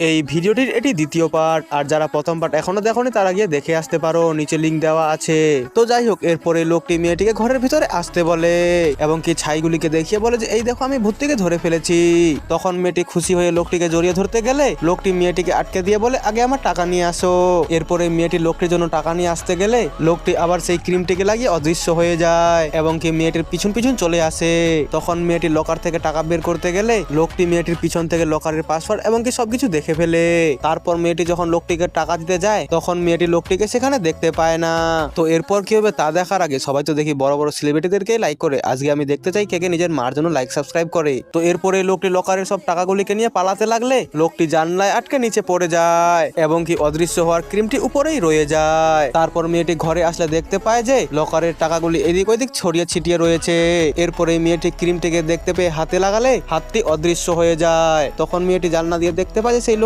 এই ভিডিওটির এটি দ্বিতীয় পার্ট আর যারা প্রথম পার্ট এখনও দেখোনি, তারা গিয়ে দেখে আসতে পারো, নিচে লিঙ্ক দেওয়া আছে। তো যাই হোক, এরপরে লোকটি মেয়েটিকে ঘরের ভিতরে আসতে বলে, এবং কি ছাইগুলিকে দেখিয়ে বলে যে, এই দেখো, আমি ভূতটিকে ধরে ফেলেছি। তখন মেয়েটি খুশি হয়ে লোকটিকে জড়িয়ে ধরতে গেলে, লোকটি মেয়েটিকে আটকে দিয়ে বলে, আগে আমার টাকা নিয়ে আসো। এরপরে মেয়েটি লোকটির জন্য টাকা নিয়ে আসতে গেলে, লোকটি আবার সেই ক্রিমটিকে লাগিয়ে অদৃশ্য হয়ে যায়, এবং কি মেয়েটির পিছন পিছন চলে আসে। তখন মেয়েটি লকার থেকে টাকা বের করতে গেলে, লোকটি মেয়েটির পিছন থেকে লকারের পাসওয়ার্ড এবং কি সবকিছু দেখে ফেলে। তারপর মেয়েটি যখন লোকটিকে টাকা দিতে যায়, তখন মেয়েটি লোকটিকে সেখানে দেখতে পায় না। তো এরপর কি হবে তা দেখার আগে সবাই তো দেখি বড় বড় সেলিব্রিটিদেরকে লাইক করে। আজকে আমি দেখতে চাই কে কে নিজের মার জন্য লাইক সাবস্ক্রাইব করে। তো এরপরে লোকটি লকারের সব টাকাগুলিকে নিয়ে পালাতে লাগলে লোকটি জানলায় আটকে নিচে পড়ে যায় এবং কি অদৃশ্য হওয়ার ক্রিমটি উপরেই রয়ে যায়। তারপর মেয়েটি ঘরে আসলে দেখতে পায় যে লকারের টাকাগুলি এদিক ওদিক ছড়িয়ে ছিটিয়ে রয়েছে। এরপরে মেয়েটি ক্রিমটিকে দেখতে পেয়ে হাতে লাগালে হাতটি অদৃশ্য হয়ে যায়। তখন মেয়েটি জানলা দিয়ে দেখতে পায় যে সেই